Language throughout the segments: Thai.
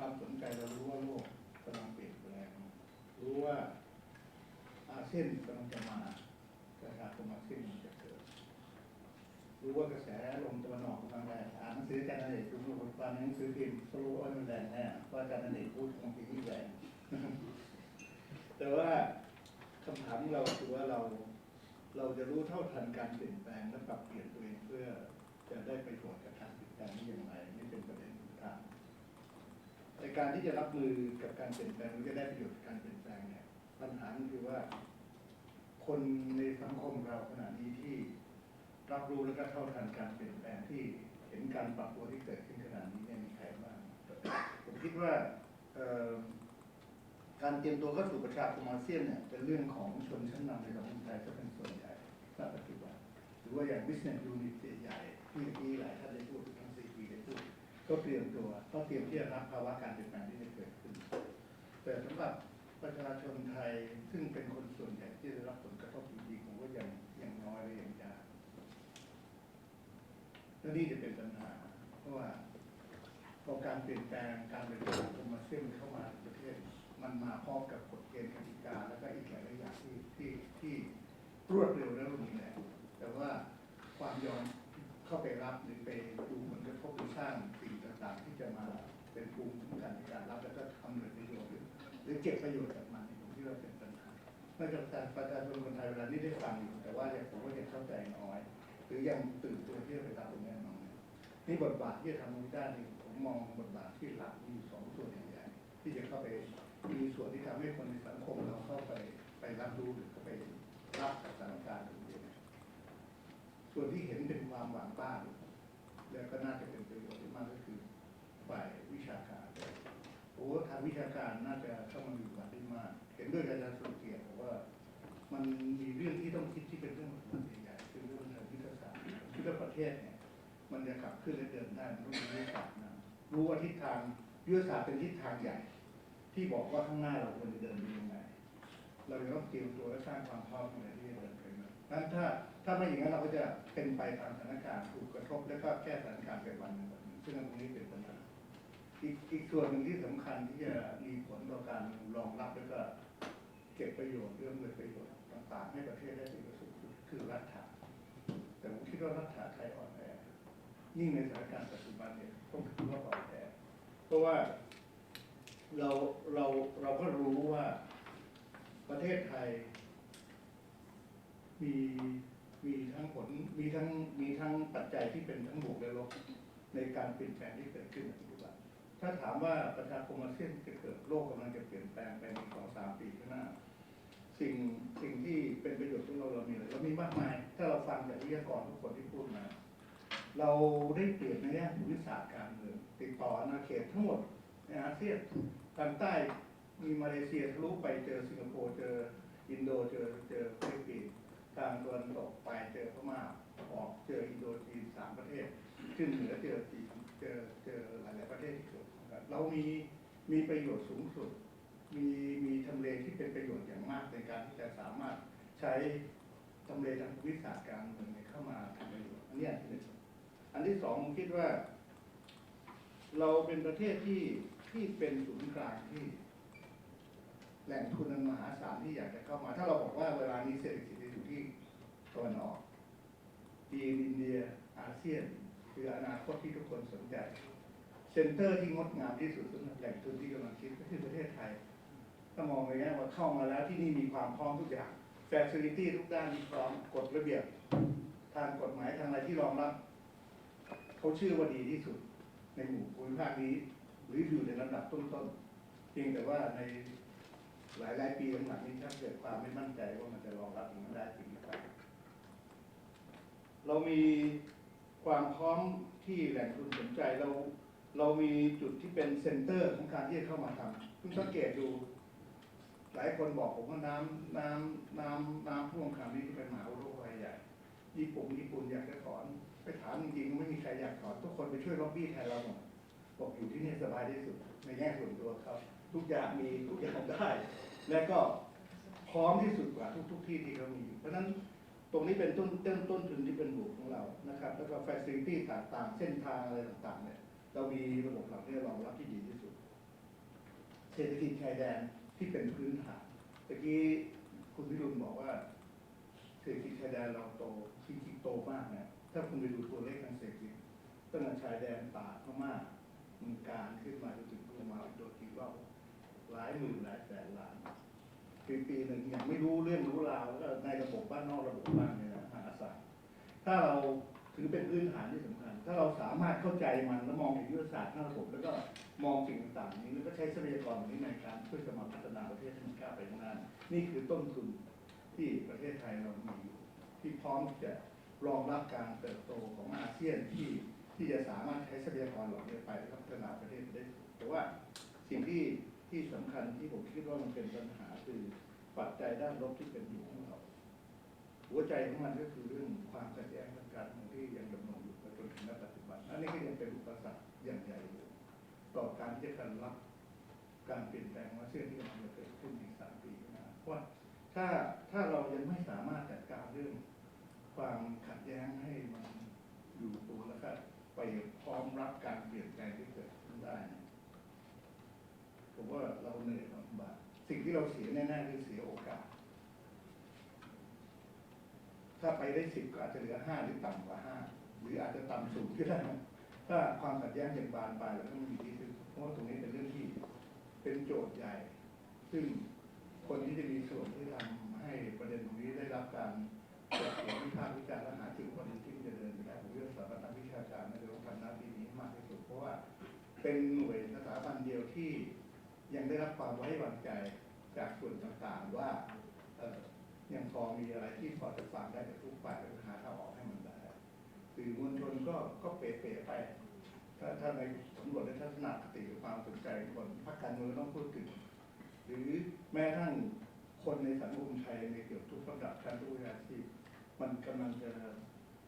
ความสนใจเรารู้ว่าโลกกำลังเปลี่ยนแปลงรู้ว่าอาเซียนกำลังจะมาประชาคมอาเซียนจะเกิดรู้ว่ากระแสลมตะวันออกกำลังแรงอ่านหนังสืออาจารย์อเนกดูรูปการหนังสือพิมพ์ก็รู้ว่ามันแรงแน่ว่าอาจารย์อเนกพูดคงจะยิ่แรงแต่ว่าคำถามของเราคือว่าเราเราจะรู้เท่าทันการเปลี่ยนแปลงและปรับเปลี่ยนตัวเองเพื่อจะได้ไปผลกับการเปลี่ยนแปลงนี้อย่างไรนี่เป็นประเด็น การที่จะรับมือกับการเปลี่ยนแปลงหรือจะได้ประโยชน์จากการเปลี่ยนแปลงเนี่ยปัญหาคือว่า คนในสังคมเราขณะนี้ที่รับรู้และก็เท่าทันการเปลี่ยนแปลงที่เห็นการปรับตัวที่เกิดขึ้นขณะนี้เนี่ยมีใครบ้างผมคิดว่าการเตรียมตัวเข้าสู่ประชาคมอาเซียนเนี่ยเป็นเรื่องของชนชั้นนำในสังคมไทยก็เป็นส่วนใหญ่ณปัจจุบันหรือว่าอย่าง business unit ใหญ่ที่เมื่อกี้หลายท่านได้พูดทั้ง ดก็เตรียมตัวก็เตรียมที่จะรับภาวะการเปลี่ยนแปลงที่จะเกิดขึ้น แต่สำหรับประชาชนไทยซึ่งเป็นคนส่วนใหญ่ที่ได้รับผลกระทบจริงๆผมว่ายังยังน้อยและยังยากและนี่จะเป็นปัญหา เพราะว่าพอการเปลี่ยนแปลงการบริหารของมาเซียนเข้ามาในประเทศ มันมาพร้อมกับกฎเกณฑ์กติกาแล้วก็อีกหลายๆอย่างที่ที่ที่รวดเร็วและรุนแรงแต่ว่าความยอมเข้าไปรับหรือไปดูผลกระทบหรือสร้าง เก็บประโยชน์จากมันเนี่ยผมคิดว่าเป็นปัญหานอกจากการประชาชนคนไทยเวลานี้ได้ฟังอยู่แต่ว่ายังผมว่ายังเข้าใจน้อย หรือยังตื่นตัวที่จะไปตามตรงนี้น้อยนี่บทบาทที่จะทำตรงนี้ได้นี่ผมมองบทบาทที่หลักมีสองส่วนใหญ่ๆที่จะเข้าไปมีส่วนที่ทำให้คนในสังคมเราเข้าไปไปรับรู้หรือเข้าไปรับกับสถานการณ์ตรงนี้ส่วนที่เห็นเป็นความหวังบ้างแล้วก็น่าจะเป็นประโยชน์มากก็คือฝ่ายวิชาการ โอ้ทางวิชาการน่าจะเข้ามามีบทบาทได้มาก เห็นด้วยกับอาจารย์สุเกียรติบอกว่า มันมีเรื่องที่ต้องคิดที่เป็นเรื่องใหญ่ๆคือเรื่องทางยุทธศาสตร์คิดว่าประเทศเนี่ย มันจะขับขึ้นและเดินได้มันต้องมียุทธศาสตร์นะรู้ว่าทิศทางยุทธศาสตร์เป็นทิศทางใหญ่ ที่บอกว่าข้างหน้าเราควรจะเดินไปยังไง เราจะต้องเตรียมตัวและสร้างความพร้อมในที่จะเดินไปนั้นนั้นถ้าถ้าไม่อย่างนั้นเราก็จะเป็นไปตามสถานการณ์ถูกกระทบแล้วก็แก้สถานการณ์ไปวันหนึ่งซึ่งตรงนี้เป็นปัญหา อีกอีกส่วนหนึ่งที่สำคัญที่จะมีผลต่อการรองรับแล้วก็เก็บประโยชน์เรื่องเงินประโยชน์ต่างๆ ให้ประเทศได้เป็นประสบสุดคือรัฐาแต่ผมคิดว่ารัฐาไทยอ่อนแอยิ่งในสถานการณ์ปัจจุบันเนี่ยต้องถือว่าอ่อนแอเพราะว่าเราเราเราก็รู้ว่าประเทศไทย มีมีทั้งผลมีทั้งมีทั้งปัจจัยที่เป็นทั้งบวกและลบในการเปลี่ยนแปลงที่เกิดขึ้นในปัจจุบัน ถ้าถามว่าประชาคมอาเซียนจะเกิดโลกกำลังจะเปลี่ยนแปลงไปในสองสามปีข้างหน้า สิ่งสิ่งที่เป็นประโยชน์ของเราเรามีอะไรเรามีมากมาย ถ้าเราฟังจากวิทยากรทุกคนที่พูดมา เราได้เปรียบในแง่ภูมิศาสตร์การเมืองติดต่ออาณาเขตทั้งหมดในอาเซียนทางใต้มีมาเลเซียทะลุไปเจอสิงคโปร์เจออินโดเจอเจอฟิลิปปินส์ทางตะวันตกไปเจอพม่าออกเจออินโดจีนสามประเทศขึ้นเหนือเจอจีนเจอเจอหลายๆประเทศที่ เรามีมีประโยชน์สูงสุด มีมีทำเลที่เป็นประโยชน์อย่างมากในการที่จะสามารถใช้ทำเลทางภูมิศาสตร์การเมืองเนี่ยเข้ามาทำประโยชน์อันนี้อันที่หนึ่งอันที่สองผมคิดว่า เราเป็นประเทศที่ที่เป็นศูนย์กลางที่ แหล่งทุนอันมหาศาลที่อยากจะเข้ามา ถ้าเราบอกว่าเวลานี้เศรษฐกิจอยู่ที่ตะวันออกจีนอินเดียอาเซียน คืออนาคตที่ทุกคนสนใจ เซ็นเตอร์ที่งดงามที่สุดสำหรับแหล่งทุนที่กำลังคิดก็คือประเทศไทย ถ้ามองไปแล้ว่าเข้ามาแล้วที่นี่มีความพร้อมทุกอย่างแฟซิลิตี้ทุกด้านมีพร้อมกฎระเบียบ ทางกฎหมายทางอะไรที่รองรับเขาชื่อว่าดีที่สุด ในหมู่ภูมิภาคนี้ หรืออยู่ในลำดับต้นๆเพียงแต่ว่าในหลายๆปีหลังๆนี้ถ้าเกิดความไม่มั่นใจว่ามันจะรองรับมันได้จริงหรือเปล่าเรามีความพร้อมที่แหล่งทุนสนใจเรา เรามีจุดที่เป็นเซ็นเตอร์ของการที่จะเข้ามาทำคุณสังเกตดู หลายคนบอกผมว่าน้ำน้ำน้ำน้ำท่วมครั้งนี้เป็นมหาอุทกภัยใหญ่ญี่ปุ่นญี่ปุ่นอยากจะถอน ไปถามจริงๆไม่มีใครอยากถอนทุกคนไปช่วยล็อบบี้แทนเราหมดบอกอยู่ที่นี่สบายที่สุดในแง่ส่วนตัวเขาทุกอย่างมีทุกอย่างได้ และก็พร้อมที่สุดกว่าทุกๆที่ที่เขามีอยู่เพราะนั้นตรงนี้เป็นต้นต้นต้นทุนที่เป็นบวกของเรานะครับ แล้วก็ facility ต่างๆ เส้นทางอะไรต่างๆเนี่ย เรามีระบบเหล่านี้รองรับที่ดีที่สุด เศรษฐกิจชายแดนที่เป็นพื้นฐานตะกี้คุณพิรุณบอกว่าเศรษฐกิจชายแดนเราโตจริงๆโตมากนะถ้าคุณไปดูตัวเลขทางเศรษฐกิจตั้งแต่ชายแดนป่าพม่าเมืองการขึ้นมาจนถึงตัวมาโดยที่ว่าหลายหมื่นหลายแสนล้านปีปีหนึ่งยังไม่รู้เรื่องรู้ราวก็ในระบบบ้านนอกระบบบ้านเนี่ยนะหาศาลถ้าเราถือเป็นพื้นฐานที่สำคัญ ถ้าเราสามารถเข้าใจมันแล้วมองเห็นยุทธศาสตร์หน้าระบบแล้วก็มองสิ่งต่างๆนี้แล้วก็ใช้ทรัพยากรนี้ในการช่วยสมัครพัฒนาประเทศให้มันก้าวไปข้างหน้านี่คือต้นทุนที่ประเทศไทยเรามีอยู่ที่พร้อมจะรองรับการเติบโตของอาเซียนที่ที่จะสามารถใช้ทรัพยากรเหล่านี้ไปพัฒนาประเทศได้แต่ว่าสิ่งที่ที่สำคัญที่ผมคิดว่ามันเป็นปัญหาคือปัจจัยด้านลบที่เป็นอยู่ของเรา หัวใจของมันก็คือเรื่องความขัดแย้งทางการเมืองที่ยังดำรงอยู่มาจนถึงณปัจจุบัน อันนี้ก็ยังเป็นอุปสรรคอย่างใหญ่อยู่ต่อการที่จะการรับการเปลี่ยนแปลงว่าเชื่อที่กำลังจะเกิดขึ้นในสามปีข้างหน้าเพราะว่าถ้าถ้าเรายังไม่สามารถจัดการเรื่อง ความขัดแย้งให้มันอยู่ตัวแล้วก็ไปพร้อมรับการเปลี่ยนแปลงที่เกิดขึ้นได้ผมว่าเราเหนื่อยลำบากสิ่งที่เราเสียแน่ๆคือเสียโอกาส ถ้าไปได้สิบก็อาจจะเหลือห้าหรือต่ำกว่าห้า หรืออาจจะต่ำสูงก็ได้นะถ้าความขัดแย้งยังบานปลายแล้วก็มันมีที่สุดเพราะว่าตรงนี้เป็นเรื่องที่เป็นโจทย์ใหญ่ ซึ่งคนที่จะมีส่วนที่ทำให้ประเด็นตรงนี้ได้รับการถกเถียงวิพากษ์วิจารณ์และหาจุดประเด็นที่จะเดินไปได้ผมเรื่องสถาบันนักวิชาการในะจะต้องทำหน้าที่นี้มากที่สุดเพราะว่าเป็นหน่วยสถาบันเดียวที่ยังได้รับความไว้วางใจจากส่วนต่างๆว่ายังพอมีอะไรที่พอจะฟังได้จากทุกฝ่าย อมวลชนก็ก็เป๋ๆไป ถ้าถ้าในสำรวจในทัศนคติหรือความสนใจคนพรรคการเมืองต้องพูดถึง หรือแม้กระทั่งคนในสังคมไทยในเกือบทุกระดับชั้นทุกอาชีพมันกำลังจะ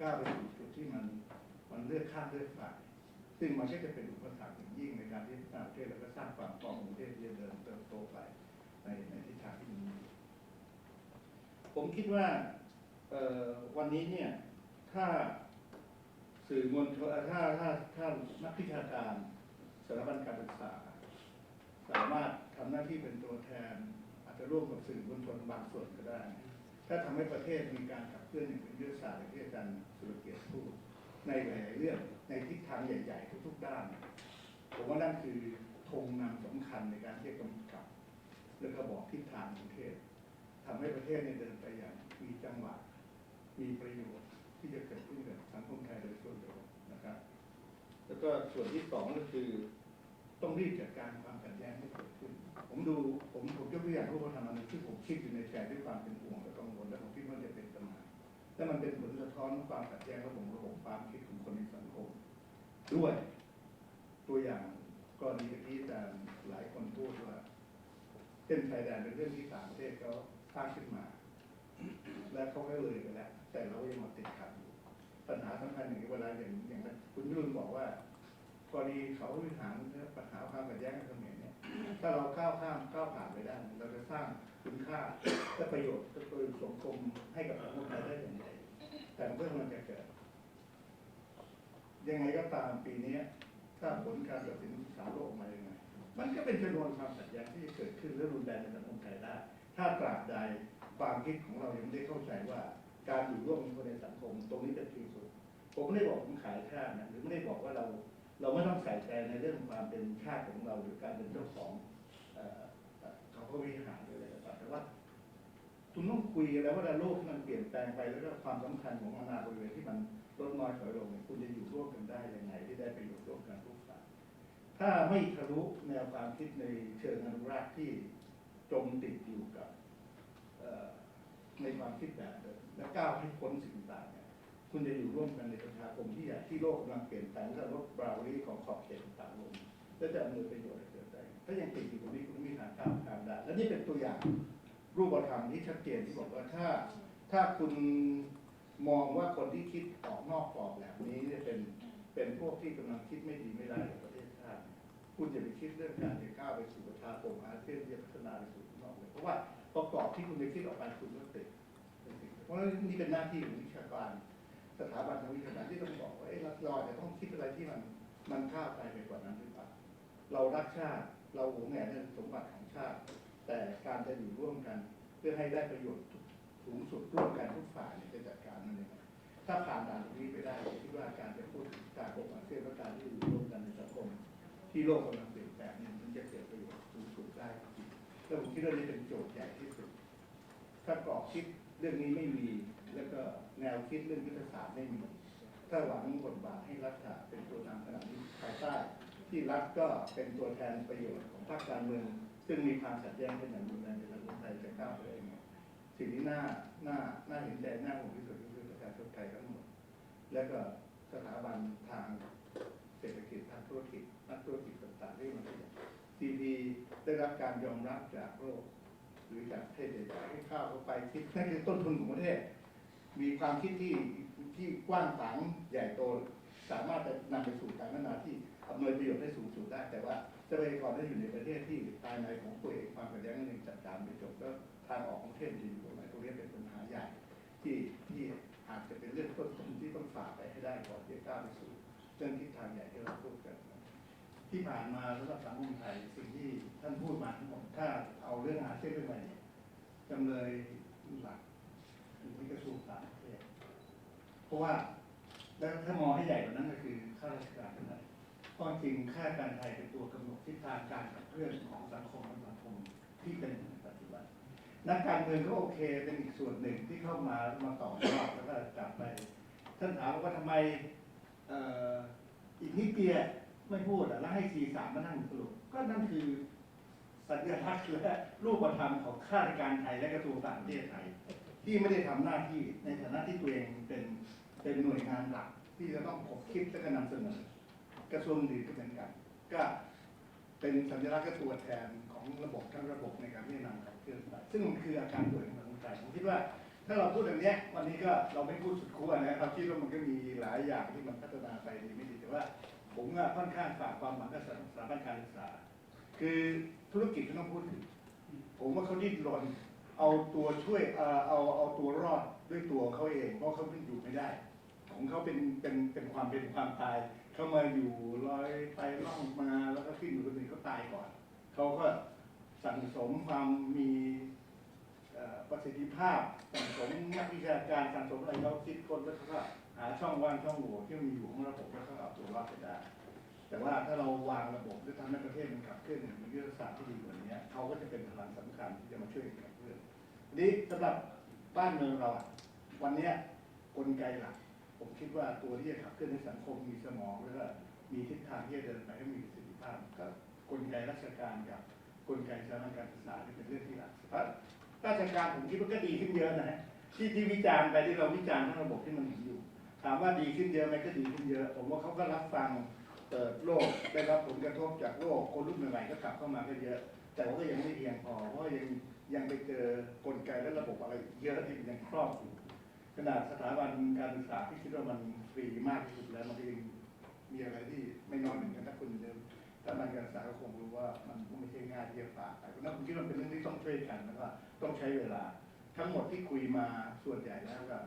ก้าวไปสู่จุดที่มันมันเลือกข้างเลือกฝ่ายซึ่งมันก็จะเป็นอุปสรรคอย่างยิ่งในการที่พัฒนาประเทศแล้วก็สร้างความปองของประเทศที่จะเดินเติบโตไปในในทิศทางที่มันดีผมคิดว่าวันนี้เนี่ยถ้า สื่อมวลชนถ้าถ้าถ้านักวิชาการสถาบันการศึกษา สามารถทำหน้าที่เป็นตัวแทน อาจจะร่วมกับสื่อมวลชนบางส่วนก็ได้ ถ้าทำให้ประเทศมีการขับเคลื่อนอย่างเป็นยุทธศาสตร์อย่างที่อาจารย์สุรเกียรติพูดในหลายๆเรื่องในทิศทางใหญ่ ๆ ทุก ๆ ด้าน ผมว่านั่นคือธงนำสำคัญในการที่จะกำกับ และก็บอกทิศทางของประเทศทำให้ประเทศเนี่ยเดินไปอย่างมีจังหวะมีประโยชน์ที่จะเกิด ก็ส่วนที่สองก็คือต้องรีบจัดการความขัดแย้งที่เกิดขึ้น ผมดูผมผมยกตัวอย่างรูปธรรมอันหนึงที่ผมคิดอยู่ในใจด้วยความเป็นห่วงและกังวลและผมคิดว่าจะเป็นปัญหาและมันเป็นผลสะท้อนของความขัดแย้งระบบระบบความคิดของคนในสังคม ด้วย ตัวอย่างกรณีที่อาจารย์หลายคนพูดว่าเส้นชายแดนเป็นเรื่องที่ต่างประเทศเขาสร้างขึ้นมา และเขาก็เลยไปแล้วแต่เรายังมาติดขัดอยู่ปัญหาสำคัญอย่างนี้เวลาอย่างอย่างคุณรุ่นบอกว่า กรณีเขาวิหารปัญหาความขัดแย้งกันเขมรเนี่ย ถ้าเราก้าวข้ามก้าวผ่านไปได้ เราจะสร้างคุณค่าและประโยชน์กับตัวสังคมให้กับสังคมไทยได้อย่างไรแต่เมื่อมันจะเกิด ยังไงก็ตามปีนี้ถ้าผลการตัดสินศาลโลกออกมายังไงมันก็เป็นชนวนความขัดแย้งที่จะเกิดขึ้นและรุนแรงในสังคมไทยได้ ถ้าตราบใดความคิดของเรายังไม่ได้เข้าใจว่า การอยู่ร่วมกันในสังคม ตรงนี้เป็นที่สุด ผมไม่ได้บอกผมขายชาตินะหรือไม่ได้บอกว่าเรา เราไม่ต้องใส่ใจในเรื่องความเป็นชาติของเราหรือการเป็นเจ้าของเอ่อเขาก็วิหารอะไรก็ตามแต่ว่าคุณต้องคุยแล้วว่าโลกที่มันเปลี่ยนแปลงไปแล้วก็ความสำคัญของอาณาบริเวณที่มันลดน้อยถอยลงคุณจะอยู่ร่วมกันได้ยังไง ที่ได้ประโยชน์ร่วมกันทุกฝ่ายถ้าไม่ทะลุแนวความคิดในเชิงอนุรักษ์ที่จมติดอยู่กับในความคิดแบบเดิมและก้าวให้พ้นสิ่งต่าง คุณจะอยู่ร่วมกันในประชาคมที่ใหญ่ที่โลกกำลังเปลี่ยนแปลงและลดบราวรีของขอบเขตต่างๆลงและจะอำนวยประโยชน์ให้เกิดได้ถ้ายังติดอยู่ตรงนี้คุณไม่มีทางก้าวข้ามได้และนี่เป็นตัวอย่างรูปธรรมที่ชัดเจนที่บอกว่าถ้าถ้าคุณมองว่าคนที่คิดออกนอกกรอบแบบนี้เนี่ยเป็นเป็นพวกที่กำลังคิดไม่ดีไม่ได้กับประเทศชาติคุณอย่าไปคิดเรื่องการจะก้าวไปสู่ประชาคมอาเซียนที่จะพัฒนาไปสู่นอกเลยเพราะว่าประกอบที่คุณไปคิดออกไปคุณก็ติดเพราะฉะนั้นนี่เป็นหน้าที่ของวิชาการ สถาบันทางวิชากาสตร์ที่ต้องบอกว่าเอ๊ะราอาจจะต้องคิดอะไรที่มันมันข้าไกลไปกว่านั้นหรือเปล่าเรารักชาติเราหวงแหนเรื่องสมบัติของชาติ แต่การจะอยู่ร่วมกัน เพื่อให้ได้ประโยชน์สูงสุดร่วมกันทุกฝ่ายเนี่ยจะจัดการมันยังถ้าผ่านด่านตรงนี้ไปได้ผมคิดว่าการจะพูดการปกป้องเสื้อและการที่อยู่ร่วมกันในสังคมที่โลกกำลังเปลี่ยนแปลงเนี่ยมันจะเกิดประโยชน์สูงสุดได้จริงแล้วผมคิดว่านี่เป็นโจทย์ใหญ่ที่สุด ถ้ากรอบคิดเรื่องนี้ไม่มี แล้วก็แนวคิดเรื่องยุทธศาสตร์ไม่มี ถ้าหวังบทบาทให้รัฐเป็นตัวนำขณะนี้ภายใต้ ที่รัฐก็เป็นตัวแทนประโยชน์ของภาคการเมือง ซึ่งมีความขัดแย้งกันอย่างรุนแรงในสังคมไทยจะก้าวไปได้ยังไงสิ่งที่น่าน่าน่าเห็นใจน่าห่วงที่สุดก็คือประชาชนไทยทั้งหมด แล้วก็สถาบันทางเศรษฐกิจทางธุรกิจนักธุรกิจต่างๆที่มันซีพีได้รับการยอมรับจากโลกหรือจากประเทศใหญ่ๆให้ข้าวเข้าไปคิดนั่นคือต้นทุนของประเทศ มีความคิดที่ที่กว้างขวางใหญ่โต สามารถจะนำไปสู่การพัฒนาที่อำนวยประโยชน์ได้สูงสุดได้ แต่ว่าทรัพยากรได้อยู่ในประเทศที่ภายในของตัวเองความขัดแย้งนั่นเองจัดการไม่จบแล้วทางออกของประเทศจะอยู่ตรงไหนตรงนี้เป็นปัญหาใหญ่ที่ที่อาจจะเป็นเรื่องต้นทุนที่ต้องฝ่าไปให้ได้ก่อนที่จะก้าวไปสู่เรื่องทิศทางใหญ่ที่เราพูดกัน ที่ผ่านมาสำหรับสังคมไทยสิ่งที่ท่านพูดมาทั้งหมดถ้าเอาเรื่องอาเซียนเป็นใหม่จำเลยหลัก ที่กระทรวงต่างประเทศเพราะว่าแล้วถ้ามองให้ใหญ่กว่านั้นก็คือข้าราชการทั้งนั้นเพราะจริงข้าราชการไทยเป็นตัวกำหนดทิศทางการขับเคลื่อนของสังคมและสังคมที่เป็นในปัจจุบันนักการเมืองก็โอเคเป็นอีกส่วนหนึ่งที่เข้ามามาต่อยอดแล้วก็กลับไป ท่านถามว่าทำไมอ,อีกนิดเดียวไม่พูดแล้วให้ซีสามมานั่งสรุปก็นั่นคือสัญลักษณ์และรูปธรรมของข้าราชการไทยและกระทรวงต่างประเทศไทย ที่ไม่ได้ทำหน้าที่ในฐานะที่ตัวเองเป็นเป็นหน่วยงานหลัก ที่จะต้องขบคิดและก็นำเสนอ กระทรวงอื่นก็เหมือนกัน ก็เป็นสัญลักษณ์และตัวแทนของระบบทั้งระบบในการที่จะนำขับเคลื่อนไปซึ่งมันคืออาการป่วยของสังคมไทยผมคิดว่าถ้าเราพูดอย่างนี้วันนี้ก็เราไม่พูดสุดขั้วนะครับคิดว่ามันก็มีหลายอย่างที่มันพัฒนาไปดีไม่ดีแต่ว่า ผมว่าค่อนข้างฝากความหวังกับสถาบันการศึกษา คือธุรกิจที่ต้องพูดถึงผมว่าเขาดิ้นรน เอาตัวช่วยเอ่อเอาเอาตัวรอดด้วยตัวเขาเอง เพราะเขาเป็นอยู่ไม่ได้ ของเขาเป็นเป็นเป็นความเป็นความตายเขามาอยู่ลอยไปล่องมาแล้วก็ขึ้นอยู่คนอื่นเขาตายก่อนเขาก็สั่งสมความมีเอ่อประสิทธิภาพสั่งสมนักวิชาการสั่งสมอะไรเขาคิดคนแล้วเขาก็หาช่องว่างช่องโหว่ที่มันมีอยู่ของระบบแล้วเขาเอาตัวรอดไปได้ แต่ว่าถ้าเราวางระบบหรือทำให้ประเทศมันขับเคลื่อนอย่างมียุทธศาสตร์ที่ดีกว่านี้เขาก็จะเป็นพลังสำคัญที่จะมาช่วยกัน นี้สำหรับบ้านเมืองเราอะวันเนี้ยกลไกหลักผมคิดว่าตัวที่จะขับเคลื่อนให้สังคมมีสมองแล้วก็มีทิศทางที่จะเดินไปให้มีประสิทธิภาพก็กลไกราชการกับกลไกสถาบันการศึกษาที่เป็นเรื่องที่หลักเพราะราชการผมคิดว่าก็ดีขึ้นเยอะนะฮะที่ที่วิจารณ์ไปที่เราวิจารณ์ทั้งระบบที่มันมีอยู่ ถามว่าดีขึ้นเยอะไหมก็ดีขึ้นเยอะ ผมว่าเขาก็รับฟังเปิดโลกได้รับผลกระทบจากโลกคนรุ่นใหม่ๆก็กลับเข้ามาก็เยอะ แต่ว่าก็ยังไม่เพียงพอเพราะยัง ยังไปเจอกลไกและระบบอะไรเยอะที่มันยังครอบอยู่ขนาดสถาบันการศึกษาที่คิดว่ามันฟรีมากที่สุดแล้วมันก็ยังมีอะไรที่ไม่น้อยเหมือนกันถ้าคุณเดิมถ้ามันการศึกษาก็คงรู้ว่ามันก็ไม่ใช่ง่ายที่จะฝ่าไปเพราะฉะนั้นผมคิดว่าเป็นเรื่องที่ต้องช่วยกันแล้วก็ต้องใช้เวลา ทั้งหมดที่คุยมาส่วนใหญ่แล้วก็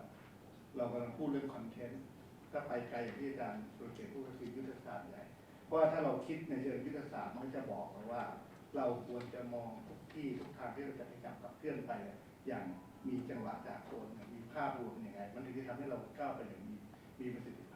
เรากำลังพูดเรื่องคอนเทนต์ถ้าไปไกลอย่างที่อาจารย์สุรเกียรติพูดก็คือยุทธศาสตร์ใหญ่ เพราะว่าถ้าเราคิดในเชิงยุทธศาสตร์มันจะบอกเราว่า เราควรจะมองทุก ที่ทุกทางที่เราจะพยายามขับเคลื่อนไปอย่างมีจังหวะจากคนมีภาพรวมยังไง มันถึงจะทำให้เราก้าวไปอย่างมีมีประสิทธิ